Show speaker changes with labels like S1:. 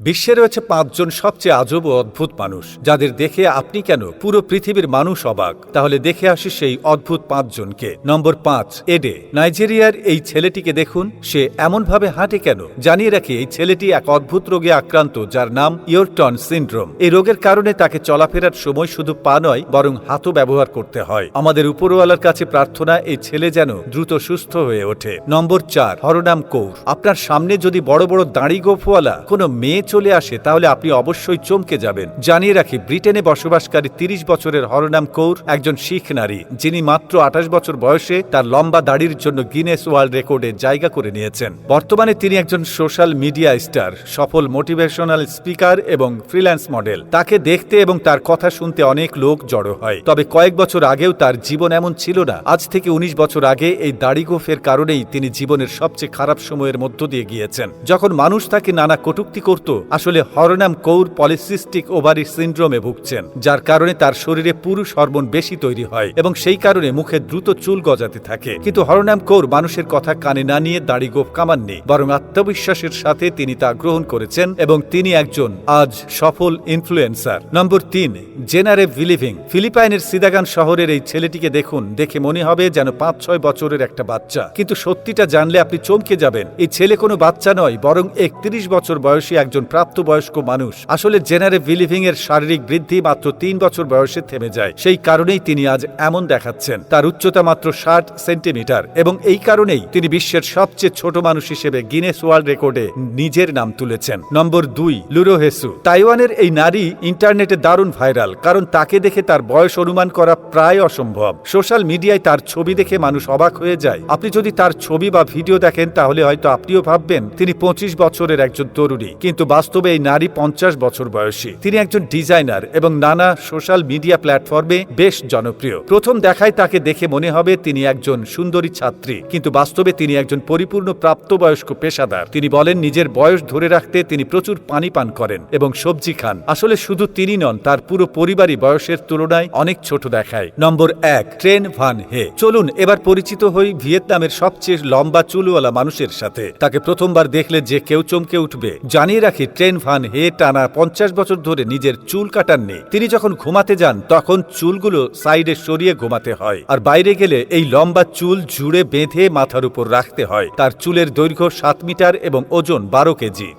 S1: বিশ্বে রয়েছে পাঁচজন সবচেয়ে আজব ও অদ্ভুত মানুষ, যাদের দেখে আপনি কেন পুরো পৃথিবীর মানুষ অবাক? তাহলে দেখে আসি সেই অদ্ভুত পাঁচজনকে। নম্বর পাঁচ, এডে। নাইজেরিয়ার এই ছেলেটিকে দেখুন, সে এমনভাবে হাঁটে কেন? জানিয়ে রাখি, এই ছেলেটি এক অদ্ভুত রোগে আক্রান্ত, যার নাম ইয়োরটন সিন্ড্রোম। এই রোগের কারণে তাকে চলাফেরার সময় শুধু পা নয়, বরং হাতও ব্যবহার করতে হয়। আমাদের উপরওয়ালার কাছে প্রার্থনা, এই ছেলে যেন দ্রুত সুস্থ হয়ে ওঠে। নম্বর চার, হরনাম কৌর। আপনার সামনে যদি বড় বড় দাড়ি গোফওয়ালা কোনো মেয়ে চলে আসে, তাহলে আপনি অবশ্যই চমকে যাবেন। জানিয়ে রাখি, ব্রিটেনে বসবাসকারী তিরিশ বছরের হরনাম কৌর একজন শিখ নারী, যিনি মাত্র আঠাশ বছর বয়সে তার লম্বা দাড়ির জন্য গিনেস ওয়ার্ল্ড রেকর্ডে জায়গা করে নিয়েছেন। বর্তমানে তিনি একজন সোশ্যাল মিডিয়া স্টার, সফল মোটিভেশনাল স্পিকার এবং ফ্রিল্যান্স মডেল। তাকে দেখতে এবং তার কথা শুনতে অনেক লোক জড়ো হয়। তবে কয়েক বছর আগেও তার জীবন এমন ছিল না। আজ থেকে উনিশ বছর আগে এই দাড়ি গোফের কারণেই তিনি জীবনের সবচেয়ে খারাপ সময়ের মধ্য দিয়ে গিয়েছেন। যখন মানুষ তাকে নানা কটূক্তি করত আসলে হরনাম কৌর পলিসিস্টিক ওভারি সিন্ড্রোমে ভুগছেন, যার কারণে তার শরীরে পুরুষ হরমোন বেশি তৈরি হয় এবং সেই কারণে মুখে দ্রুত চুল গজাতে থাকে। কিন্তু হরনাম কৌর মানুষের কথা কানে না নিয়ে দাড়ি গোপ কামাননি, বরং আত্মবিশ্বাসের সাথে তিনি তা গ্রহণ করেছেন এবং তিনি একজন আজ সফল ইনফ্লুয়েন্সার। নম্বর তিন, জেনারে ভিলিভিং। ফিলিপাইনের সিদাগান শহরের এই ছেলেটিকে দেখুন, দেখে মনে হবে যেন পাঁচ ছয় বছরের একটা বাচ্চা। কিন্তু সত্যিটা জানলে আপনি চমকে যাবেন, এই ছেলে কোনো বাচ্চা নয়, বরং একত্রিশ বছর বয়সী একজন প্রাপ্তবয়স্ক মানুষ। আসলে জেনারে ভিলিভিং এর শারীরিক বৃদ্ধি মাত্র তিন বছর বয়সে থেমে যায়। সেই কারণেই তিনি আজ এমন দেখাচ্ছেন। তার উচ্চতা মাত্র ষাট সেন্টিমিটার এবং এই কারণেই তিনি বিশ্বের সবচেয়ে ছোট মানুষ হিসেবে গিনেস ওয়ার্ল্ড রেকর্ডে নিজের নাম তুলেছেন। নম্বর দুই লুরোহেসু তাইওয়ানের এই নারী ইন্টারনেটে দারুণ ভাইরাল, কারণ তাকে দেখে তার বয়স অনুমান করা প্রায় অসম্ভব। সোশ্যাল মিডিয়ায় তার ছবি দেখে মানুষ অবাক হয়ে যায়। আপনি যদি তার ছবি বা ভিডিও দেখেন, তাহলে হয়তো আপনিও ভাববেন, তিনি পঁচিশ বছরের একজন তরুণী। কিন্তু বাস্তবে এই নারী পঞ্চাশ বছর বয়সী। তিনি একজন ডিজাইনার এবং নানা সোশ্যাল মিডিয়া প্ল্যাটফর্মে বেশ জনপ্রিয়। প্রথম দেখায় তাকে দেখে মনে হবে তিনি একজন সুন্দরী ছাত্রী, কিন্তু বাস্তবে তিনি একজন পরিপূর্ণ প্রাপ্তবয়স্ক পেশাদার। তিনি বলেন, নিজের বয়স ধরে রাখতে তিনি প্রচুর পানি পান করেন এবং সবজি খান। আসলে শুধু তিনি নন, তার পুরো পরিবারই বয়সের তুলনায় অনেক ছোট দেখায়। নম্বর এক, ট্রেন ভান হে। চলুন এবার পরিচিত হই ভিয়েতনামের সবচেয়ে লম্বা চুলওয়ালা মানুষের সাথে। তাকে প্রথমবার দেখলে যে কেউ চমকে উঠবে, জানিয়ে রাখি ট্রেন ভান হে টানা পঞ্চাশ বছর ধরে নিজের চুল কাটাননি তিনি যখন ঘুমাতে যান, তখন চুলগুলো সাইডে সরিয়ে ঘুমাতে হয়। আর বাইরে গেলে এই লম্বা চুল জুড়ে বেঁধে মাথার উপর রাখতে হয়। তার চুলের দৈর্ঘ্য সাত মিটার এবং ওজন বারো কেজি।